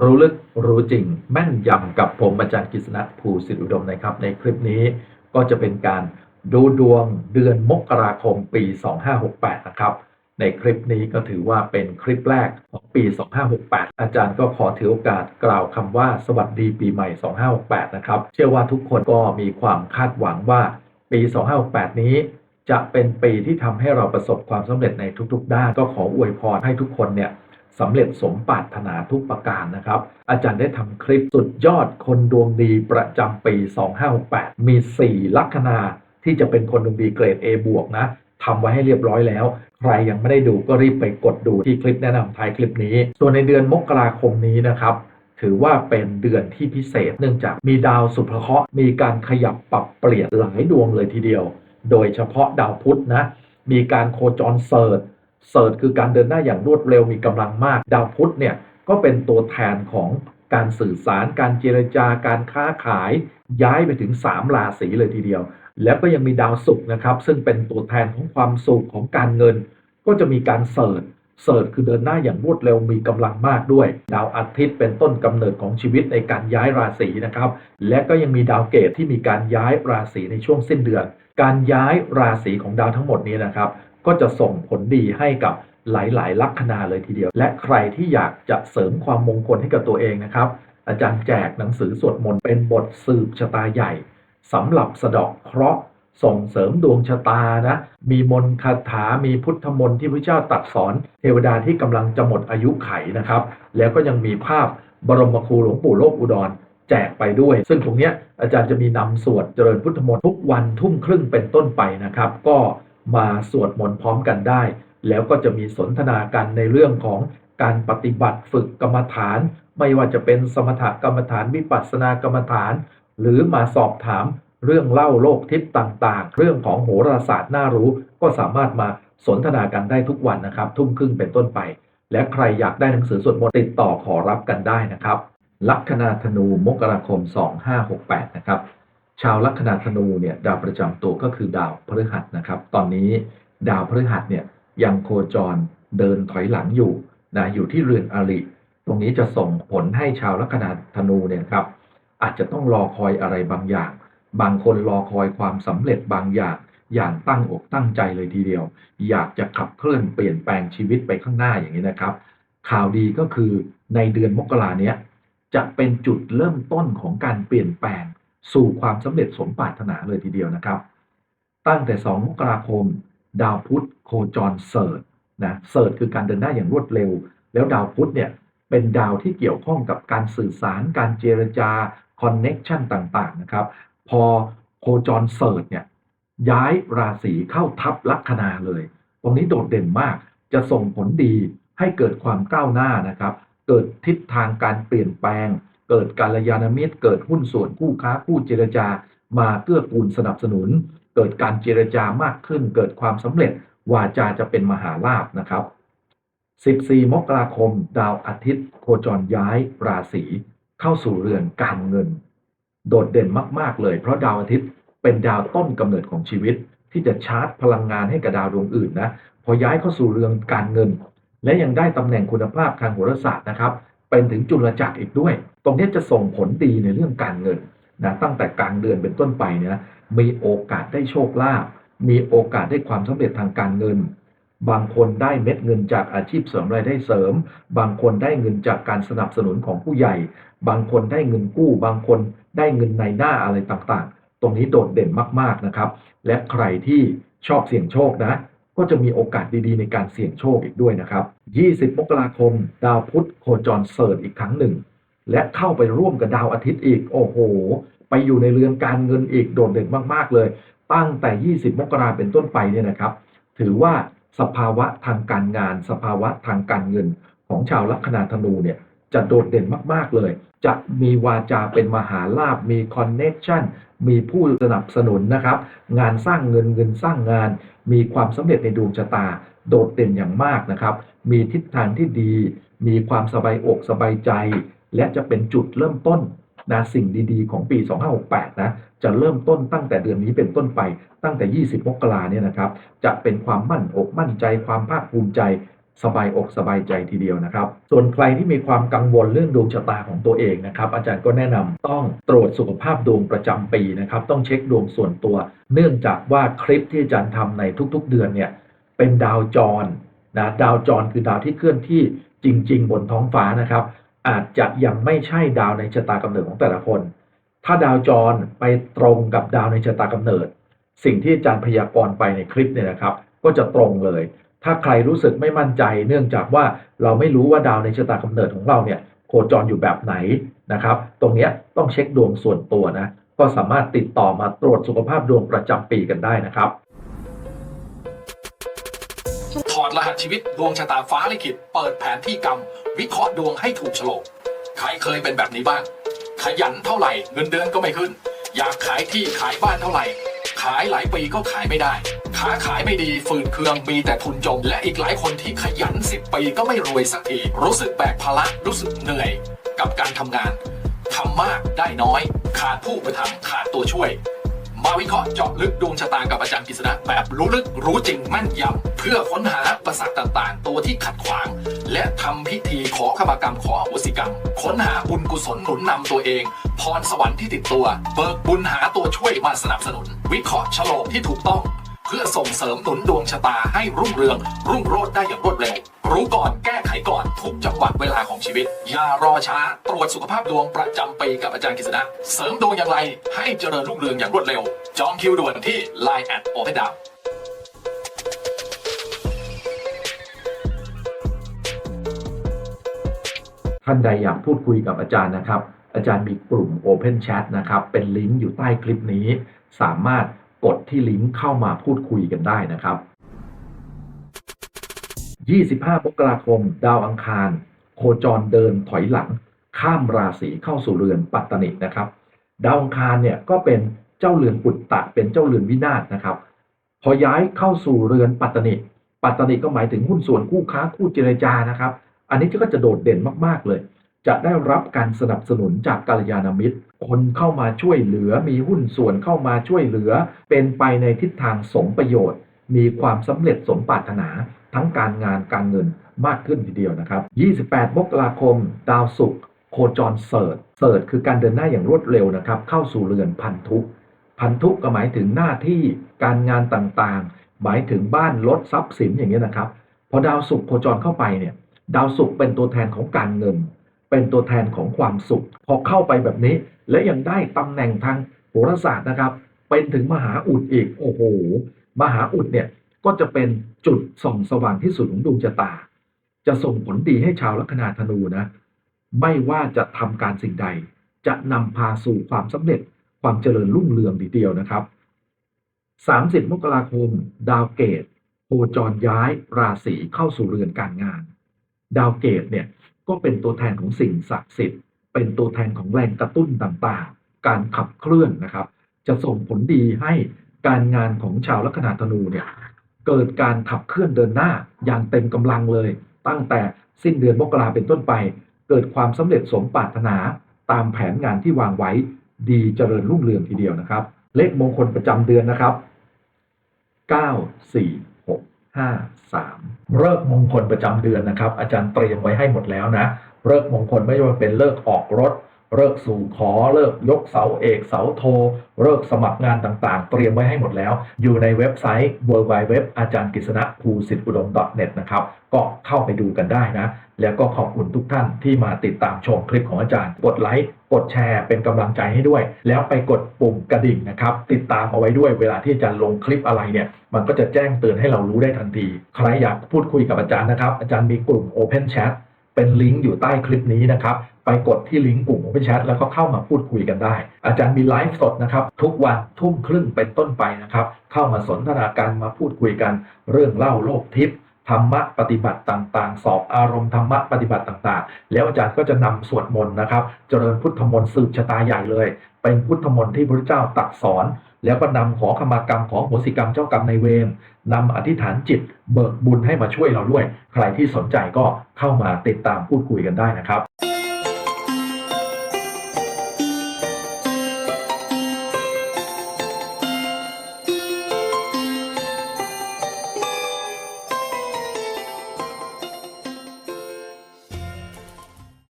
รู้ลึกรู้จริงแม่นยำกับผมอาจารย์กฤษณะภูสิทธิอุดมนะครับ ในคลิปนี้ก็จะเป็นการดูดวงเดือนมกราคมปี 2568 นะครับ ในคลิปนี้ก็ถือว่าเป็นคลิปแรกของปี 2568 อาจารย์ก็ขอถือโอกาสกล่าวคำว่าสวัสดีปีใหม่ 2568 นะครับ เชื่อว่าทุกคนก็มีความคาดหวังว่าปี 2568 นี้จะเป็นปีที่ทำให้เราประสบความสำเร็จในทุกๆ ด้านก็ขออวยพรให้ทุกคนเนี่ย สำเร็จสมปรารถนาทุกประการนะครับ อาจารย์ได้ทำคลิปสุดยอดคนดวงดีประจำปี 2568 มี 4 ลัคนาที่จะเป็นคนดวงดีเกรด A บวกนะทำไว้ให้เรียบร้อยแล้ว ใครยังไม่ได้ดูก็รีบไปกดดูที่คลิปแนะนำท้ายคลิปนี้ ส่วนในเดือนมกราคมนี้นะครับถือว่าเป็นเดือนที่พิเศษ เนื่องจากมีดาวสุภเคราะห์มีการขยับปรับเปลี่ยนหลายดวงเลยทีเดียว โดยเฉพาะดาวพุธนะ มีการโคจรเสิร์ช เสิร์ชคือการเดินหน้าอย่างรวดเร็วมีกำลังมาก ดาวพุธเนี่ยก็เป็นตัวแทนของการสื่อสาร การเจรจาการค้าขาย ย้ายไปถึง 3 ราศีเลยทีเดียว แล้วก็ยังมีดาวศุกร์นะครับ ซึ่งเป็นตัวแทนของความสุขของการเงิน ก็จะมีการเสิร์ชเสิร์ชคือเดินหน้าอย่างรวดเร็วมีกำลังมากด้วย ดาวอาทิตย์เป็นต้นกำเนิดของชีวิตในการย้ายราศีนะครับ และก็ยังมีดาวเกตที่มีการย้ายราศีในช่วงสิ้นเดือน การย้ายราศีของดาวทั้งหมดนี้นะครับ ก็จะส่งผลดีให้กับหลาย ๆ ลัคนาเลยทีเดียว และใครที่อยากจะเสริมความมงคลให้กับตัวเองนะครับ อาจารย์แจกหนังสือสวดมนต์เป็นบทสืบชะตาใหญ่สำหรับสะดาะเคราะห์ส่งเสริมดวงชะตานะ มีมนต์คาถา มีพุทธมนต์ที่พระเจ้าตรัดสอน เทวดาที่กำลังจะหมดอายุไขนะครับ แล้วก็ยังมีภาพบรมครูหลวงปู่โลกอุดร แจกไปด้วย ซึ่งตรงเนี้ยอาจารย์จะมีนำสวดเจริญพุทธมนต์ทุกวันทุ่มครึ่งเป็นต้นไปนะครับ ก็ มาสวดมนต์พร้อมกันได้ แล้วก็จะมีสนทนากันในเรื่องของการปฏิบัติฝึกกรรมฐาน ไม่ว่าจะเป็นสมถกรรมฐานวิปัสสนากรรมฐาน หรือมาสอบถามเรื่องเล่าโลกทิศต่างๆ เรื่องของโหราศาสตร์น่ารู้ก็สามารถมาสนทนากันได้ทุกวันนะครับ ทุ่มครึ่งเป็นต้นไป และใครอยากได้หนังสือสวดมนต์ติดต่อขอรับกันได้นะครับ ลัคนาธนูมกราคม 2568 นะครับ ชาวลัคนาธนูเนี่ยดาวประจำตัวก็คือดาวพฤหัสนะครับ ตอนนี้ดาวพฤหัสเนี่ยยังโคจรเดินถอยหลังอยู่นะอยู่ที่เรือนอริ ตรงนี้จะส่งผลให้ชาวลัคนาธนูเนี่ยครับ อาจจะต้องรอคอยอะไรบางอย่าง บางคนรอคอยความสำเร็จบางอย่าง อย่างตั้งอกตั้งใจเลยทีเดียว อยากจะขับเคลื่อนเปลี่ยนแปลงชีวิตไปข้างหน้าอย่างนี้นะครับ ข่าวดีก็คือในเดือนมกราเนี้ยจะเป็นจุดเริ่มต้นของการเปลี่ยนแปลง สู่ความสำเร็จสมปรารถนาเลยทีเดียวนะครับ ตั้งแต่ 2 มกราคม ดาวพุธโคจรเสิร์ชนะเสิร์ชคือการเดินหน้าอย่างรวดเร็ว แล้วดาวพุธเนี่ยเป็นดาวที่เกี่ยวข้องกับการสื่อสาร การเจรจาคอนเน็กชันต่างๆนะครับ พอโคจรเสิร์ชเนี่ยย้ายราศีเข้าทับลัคนาเลย ตรงนี้โดดเด่นมากจะส่งผลดีให้เกิดความก้าวหน้านะครับ เกิดทิศทางการเปลี่ยนแปลง เกิดการยานมิตร เกิดหุ้นส่วนคู่ค้าคู่เจรจา มาเกื้อกูลสนับสนุน เกิดการเจรจามากขึ้น เกิดความสำเร็จวาจาจะเป็นมหาลาภนะครับ 14 มกราคม ดาวอาทิตย์ โคจรย้ายราศีเข้าสู่เรือนการเงิน โดดเด่นมาก ๆ เลย เพราะดาวอาทิตย์เป็นดาวต้นกำเนิดของชีวิต ที่จะชาร์จพลังงานให้กับดาวดวงอื่นนะพอย้ายเข้าสู่เรือนการเงิน และยังได้ตำแหน่งคุณภาพทางโหราศาสตร์นะครับ เป็นถึงจุลจักรอีกด้วย ตรงนี้จะส่งผลดีในเรื่องการเงินนะตั้งแต่กลางเดือนเป็นต้นไปเนี่ยมีโอกาสได้โชคลาภมีโอกาสได้ความสำเร็จทางการเงิน บางคนได้เม็ดเงินจากอาชีพเสริมรายได้เสริม บางคนได้เงินจากการสนับสนุนของผู้ใหญ่ บางคนได้เงินกู้ บางคนได้เงินในหน้าอะไรต่างๆ ตรงนี้โดดเด่นมากๆนะครับ และใครที่ชอบเสี่ยงโชคนะ ก็จะมีโอกาสดีๆในการเสี่ยงโชคอีกด้วยนะครับ 20 มกราคม ดาวพุธโคจรเสิร์ชอีกครั้งหนึ่ง และเข้าไปร่วมกับดาวอาทิตย์อีก โอ้โห ไปอยู่ในเรือนการเงินอีกโดดเด่นมากๆเลย ตั้งแต่ 20 มกราเป็นต้นไปเนี่ยนะครับ ถือว่าสภาวะทางการงาน สภาวะทางการเงินของชาวลัคนาธนูเนี่ยจะโดดเด่นมากๆเลย จะมีวาจาเป็นมหาลาภมีคอนเน็ชันมีผู้สนับสนุนนะครับ งานสร้างเงินเงินสร้างงาน มีความสำเร็จในดวงชะตา โดดเด่นอย่างมากนะครับ มีทิศทางที่ดี มีความสบายอกสบายใจ และจะเป็นจุดเริ่มต้นนะสิ่งดีๆ ของปี 2568 นะ จะเริ่มต้นตั้งแต่เดือนนี้เป็นต้นไปตั้งแต่ 20 มกราเนี่ยนะครับ จะเป็นความมั่นอกมั่นใจความภาคภูมิใจ สบายอกสบายใจทีเดียวนะครับ ส่วนใครที่มีความกังวลเรื่องดวงชะตาของตัวเองนะครับ อาจารย์ก็แนะนำต้องตรวจสุขภาพดวงประจำปีนะครับ ต้องเช็คดวงส่วนตัว เนื่องจากว่าคลิปที่อาจารย์ทำในทุกๆ เดือนเนี่ยเป็นดาวจรนะดาวจรคือดาวที่เคลื่อนที่จริง ๆ บนท้องฟ้านะครับ อาจจะยังไม่ใช่ดาวในชะตากำเนิดของแต่ละคน ถ้าดาวจรไปตรงกับดาวในชะตากำเนิด สิ่งที่อาจารย์พยากรณ์ไปในคลิปเนี่ยนะครับ ก็จะตรงเลย ถ้าใครรู้สึกไม่มั่นใจ เนื่องจากว่าเราไม่รู้ว่าดาวในชะตากำเนิดของเราเนี่ยโคจรอยู่แบบไหนนะครับ ตรงนี้ต้องเช็คดวงส่วนตัวนะ ก็สามารถติดต่อมาตรวจสุขภาพดวงประจำปีกันได้นะครับ ถอดรหัสชีวิตดวงชะตาฟ้าลิขิต เปิดแผนที่กรรม วิเคราะห์ดวงให้ถูกโฉลก ใครเคยเป็นแบบนี้บ้าง ขยันเท่าไหร่เงินเดือนก็ไม่ขึ้น อยากขายที่ขายบ้านเท่าไหร่ ขายหลายปีก็ขายไม่ได้ ค้าขายไม่ดีฝืดเคืองมีแต่ทุนจม และอีกหลายคนที่ขยัน 10 ปีก็ไม่รวยสักทีรู้สึกแบกภาระรู้สึกเหนื่อยกับการทำงานทำมากได้น้อย ขาดผู้ประทำขาดตัวช่วย มาวิเคราะห์เจาะลึกดวงชะตากับอาจารย์กฤษณะแบบรู้ลึกรู้จริงแม่นยำเพื่อค้นหาประสาทต่างๆ ตัวที่ขัดขวาง และทำพิธีขอขมากรรมขออโหสิกรรม ค้นหาบุญกุศลหนุนนำตัวเอง พรสวรรค์ที่ติดตัว เบิกบุญหาตัวช่วยมาสนับสนุน วิเคราะห์ฉลกที่ถูกต้อง เพื่อส่งเสริมหนุนดวงชะตาให้รุ่งเรือง รุ่งโรจน์ได้อย่างรวดเร็ว รู้ก่อนแก้ไขก่อนทุกจังหวะเวลาของชีวิต อย่ารอช้า ตรวจสุขภาพดวงประจำปีกับอาจารย์กฤษณะเสริมดวงอย่างไร ให้เจริญรุ่งเรืองอย่างรวดเร็ว จองคิวด่วนที่ Line แอดโอเพนดาวท่านใดอยากพูดคุยกับอาจารย์นะครับ อาจารย์มีกลุ่ม Open Chat นะครับ เป็นลิงก์อยู่ใต้คลิปนี้ สามารถ กดที่ลิงก์เข้ามาพูดคุยกันได้นะครับ 25มกราคม ดาวอังคาร โคจรเดินถอยหลัง ข้ามราศีเข้าสู่เรือนปัตตนินะครับ ดาวอังคารเนี่ยก็เป็นเจ้าเรือนปุตตะเป็นเจ้าเรือนวินาศนะครับ พอย้ายเข้าสู่เรือนปัตตนิปัตตนิก็หมายถึงหุ้นส่วนคู่ค้าคู่เจรจานะครับ อันนี้ก็จะโดดเด่นมากๆเลย จะได้รับการสนับสนุนจากกัลยาณมิตร คนเข้ามาช่วยเหลือ มีหุ้นส่วนเข้ามาช่วยเหลือ เป็นไปในทิศทางสมประโยชน์ มีความสำเร็จสมปรารถนาทั้งการงานการเงินมากขึ้นทีเดียวนะครับ 28 มกราคม ดาวศุกร์โคจรเสิร์ชเสิร์ชคือการเดินหน้าอย่างรวดเร็วนะครับ เข้าสู่เรือนพันธุพันธุก็หมายถึงหน้าที่การงานต่างๆ หมายถึงบ้านรถทรัพย์สินอย่างนี้ยนะครับ พอดาวศุกร์โคจรเข้าไปเนี่ย ดาวศุกร์เป็นตัวแทนของการเงิน เป็นตัวแทนของความสุข พอเข้าไปแบบนี้ และยังได้ตำแหน่งทางโหราศาสตร์นะครับ เป็นถึงมหาอุดอีกโอ้โหมหาอุดเนี่ยก็จะเป็นจุดส่องสว่างที่สุดของดวงชะตา จะส่งผลดีให้ชาวลัคนาธนูนะ ไม่ว่าจะทำการสิ่งใด จะนำพาสู่ความสำเร็จความเจริญรุ่งเรืองทีเดียวนะครับ 30 มกราคม ดาวเกตโคจรย้ายราศีเข้าสู่เรือนการงาน ดาวเกตเนี่ยก็เป็นตัวแทนของสิ่งศักดิ์สิทธิ์ เป็นตัวแทนของแรงกระตุ้นต่างๆ การขับเคลื่อนนะครับ จะส่งผลดีให้การงานของชาวลัคนาธนูเนี่ยเกิดการขับเคลื่อนเดินหน้าอย่างเต็มกำลังเลย ตั้งแต่สิ้นเดือนมกราเป็นต้นไป เกิดความสำเร็จสมปรารถนาตามแผนงานที่วางไว้ดีเจริญรุ่งเรืองทีเดียวนะครับ เลขมงคลประจำเดือนนะครับ 9 4 6 5 3 เลิกมงคลประจำเดือนนะครับ อาจารย์เตรียมไว้ให้หมดแล้วนะ เลิกมงคลไม่ว่าเป็นเลิกออกรถ เลิกสู่ขอเลิกยกเสาเอกเสาโท เลิกสมัครงานต่างๆ เตรียมไว้ให้หมดแล้ว อยู่ในเว็บไซต์ w w w อาจารย์กฤษณะภูสิทธิอุดม .net นะครับ ก็เข้าไปดูกันได้นะ แล้วก็ขอบคุณทุกท่านที่มาติดตามชมคลิปของอาจารย์ กดไลค์กดแชร์เป็นกำลังใจให้ด้วย แล้วไปกดปุ่มกระดิ่งนะครับ ติดตามเอาไว้ด้วยเวลาที่อาจารย์ลงคลิปอะไรเนี่ย มันก็จะแจ้งเตือนให้เรารู้ได้ทันที ใครอยากพูดคุยกับอาจารย์นะครับ อาจารย์มีกลุ่ม Open Chat เป็นลิงก์อยู่ใต้คลิปนี้นะครับ ไปกดที่ลิงก์กลุ่ม Open Chat แล้วก็เข้ามาพูดคุยกันได้ อาจารย์มีไลฟ์สดนะครับ ทุกวันทุ่มครึ่งเป็นต้นไปนะครับ เข้ามาสนทนาการมาพูดคุยกัน เรื่องเล่าโลกทิพย์ธรรมะปฏิบัติต่างๆ สอบอารมณ์ธรรมะปฏิบัติต่างๆ แล้วอาจารย์ก็จะนำสวดมนต์นะครับ เจริญพุทธมนต์สืบชะตาใหญ่เลย เป็นพุทธมนต์ที่พระเจ้าตรัดสอน แล้วก็นำขอขมากรรมขอโหสิกรรมเจ้ากรรมในเวรนำอธิษฐานจิตเบิกบุญให้มาช่วยเราด้วย ใครที่สนใจก็เข้ามาติดตามพูดคุยกันได้นะครับ